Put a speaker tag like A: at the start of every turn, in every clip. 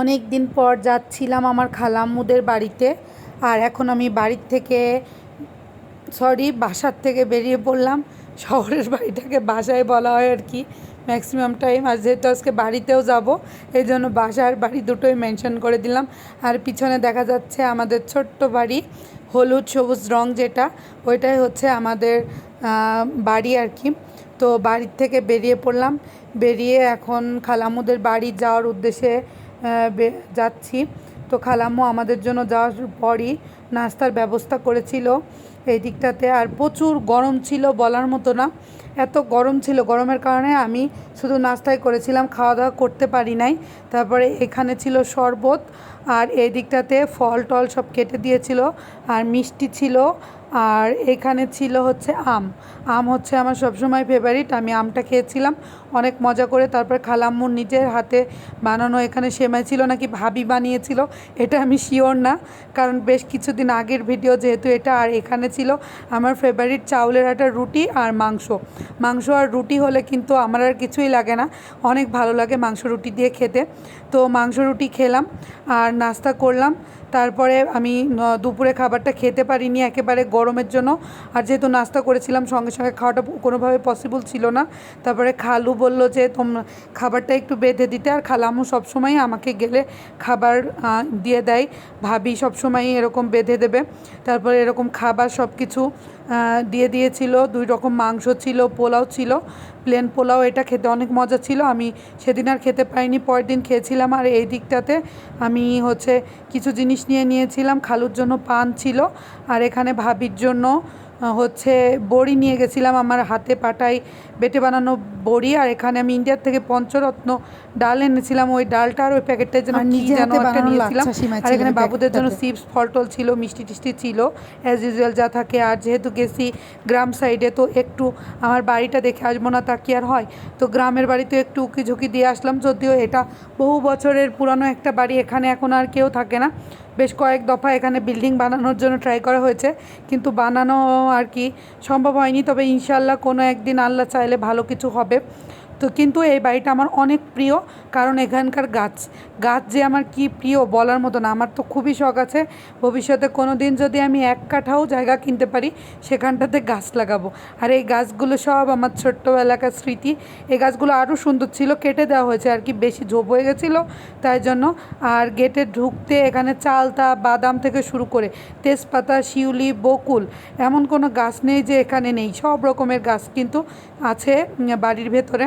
A: অনেক দিন পর যাচ্ছিলাম আমার খালাম্মুদের বাড়িতে। আর এখন আমি বাড়ির থেকে সরি বাসার থেকে বেরিয়ে পড়লাম। শহরের বাড়িটাকে বাসায় বলা হয় আর কি ম্যাক্সিমাম টাইম আর যেহেতু আজকে বাড়িতেও যাব, এই জন্য বাসার বাড়ি দুটোই মেনশন করে দিলাম। আর পিছনে দেখা যাচ্ছে আমাদের ছোট্ট বাড়ি, হলুদ সবুজ রং যেটা, ওইটাই হচ্ছে আমাদের বাড়ি আর কি। তো বাড়ির থেকে বেরিয়ে পড়লাম। বেরিয়ে এখন খালামুদের বাড়ি যাওয়ার উদ্দেশ্যে যাচ্ছি। তো খালাম্মু আমাদের জন্য যাওয়ার পরই নাস্তার ব্যবস্থা করেছিল এই দিকটাতে। আর প্রচুর গরম ছিল বলার মতো না। এত গরম ছিল। গরমের কারণে আমি শুধু নাস্তাই করেছিলাম খাওয়া দাওয়া করতে পারি নাই। তারপরে এখানে ছিল শরবত আর এই দিকটাতে ফল টল সব কেটে দিয়েছিল। আর মিষ্টি ছিল আর এখানে ছিল হচ্ছে আম। আম হচ্ছে আমার সবসময় ফেভারিট আমি আমটা খেয়েছিলাম, অনেক মজা করে। তারপর খালাম্মুর নিজের হাতে বানানো এখানে সেমাই ছিল, নাকি ভাবি বানিয়েছিল, এটা আমি শিওর না। কারণ বেশ কিছুদিন আগের ভিডিও যেহেতু এটা, আর এখানে ছিল আমার ফেভারিট চাউলের আটার রুটি আর মাংস। মাংস আর রুটি হলে কিন্তু আমার আর কিছুই লাগে না। অনেক ভালো লাগে মাংস রুটি দিয়ে খেতে। তো মাংস রুটি খেলাম, আর নাস্তা করলাম। তারপরে আমি দুপুরে খাবারটা খেতে পারিনি একেবারে গরমের জন্য। আর যেহেতু নাস্তা করেছিলাম, সঙ্গে সঙ্গে খাওয়াটা কোনোভাবে পসিবল ছিল না। তারপরে খালু বলল যে, তোম, খাবারটা একটু বেঁধে দিতে। আর খালামু সবসময় আমাকে গেলে খাবার দিয়ে দেয়। ভাবি সবসময় এরকম বেঁধে দেবে। তারপরে এরকম খাবার সব কিছু দিয়ে দিয়েছিল। দুই রকম মাংস ছিল, পোলাও ছিল। প্লেন পোলাও এটা খেতে অনেক মজা ছিল। আমি সেদিন আর খেতে পাইনি পরের দিন খেয়েছিলাম। আর এই দিকটাতে আমি হচ্ছে কিছু জিনিস নিয়ে নিয়েছিলাম খালুর জন্য পান ছিল আর এখানে ভাবির জন্য হচ্ছে বড়ি নিয়ে গেছিলাম আমার হাতে পাটায় বেটে বানানো বড়ি আর এখানে আমি ইন্ডিয়ার থেকে পঞ্চরত্ন ডাল এনেছিলাম। ওই ডালটা আর ওই প্যাকেটটা যেন কি একটা নিয়েছিলাম। আর এখানে বাবুদের জন্য। চিপস ফল টল ছিল মিষ্টি টিষ্টি ছিল অ্যাজ ইউজুয়াল যা থাকে। আর যেহেতু গেছি গ্রাম সাইডে তো একটু আমার বাড়িটা দেখে আসব না তা কি আর হয়। তো গ্রামের বাড়িতে একটু উকি ঝুঁকি দিয়ে আসলাম যদিও এটা বহু বছরের পুরানো একটা বাড়ি এখানে এখন আর কেউ থাকে না। বেশ কয়েক দফা এখানে বিল্ডিং বানানোর জন্য ট্রাই করা হয়েছে কিন্তু বানানো আর কি সম্ভব হয়নি। তবে ইনশাল্লাহ কোনো একদিন আল্লাহ চাইলে ভালো কিছু হবে। তো কিন্তু এই বাড়িটা আমার অনেক প্রিয়, কারণ এখানকার গাছ। গাছ যে আমার কি প্রিয় বলার মতো না, আমার তো খুবই শখ আছে। ভবিষ্যতে কোনো দিন যদি আমি এক কাঠাও জায়গা কিনতে পারি, সেখানটাতে গাছ লাগাবো। আর এই গাছগুলো সব আমার ছোট্টবেলাকার স্মৃতি। এই গাছগুলো আরও সুন্দর ছিল, কেটে দেওয়া হয়েছে, আর কি বেশি ঝোপ হয়ে গেছিল, তাই জন্য। আর গেটে ঢুকতে এখানে চালতা বাদাম থেকে শুরু করে তেজপাতা, শিউলি, বকুল, এমন কোনো গাছ নেই যে এখানে নেই। সব রকমের গাছ কিন্তু আছে বাড়ির ভেতরে।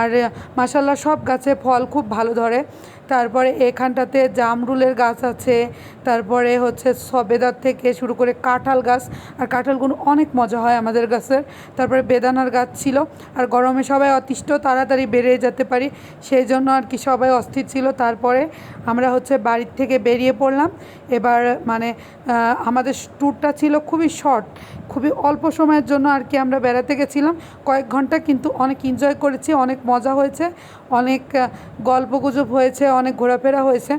A: আর মাসাল্লাহ সব গাছে ফল খুব ভালো ধরে। তারপরে এখানটাতে জামরুলের গাছ আছে। তারপরে হচ্ছে সবেদার থেকে শুরু করে কাঁঠাল গাছ। আর কাঁঠালগুলো অনেক মজা হয় আমাদের গাছের। তারপরে বেদানার গাছ ছিল। আর গরমে সবাই অতিষ্ঠ, তাড়াতাড়ি বেড়ে যেতে পারি। সেই জন্য আর কি সবাই অস্থির ছিল। তারপরে আমরা হচ্ছে বাড়ির থেকে বেরিয়ে পড়লাম। এবার মানে আমাদের ট্যুরটা ছিল খুবই শর্ট। খুবই অল্প সময়ের জন্য আর কি আমরা বেড়াতে গেছিলাম। কয়েক ঘণ্টা কিন্তু অনেক এনজয় করেছি, অনেক মজা হয়েছে অনেক গল্পগুজব হয়েছে অনেক ঘোরাফেরা হয়েছে।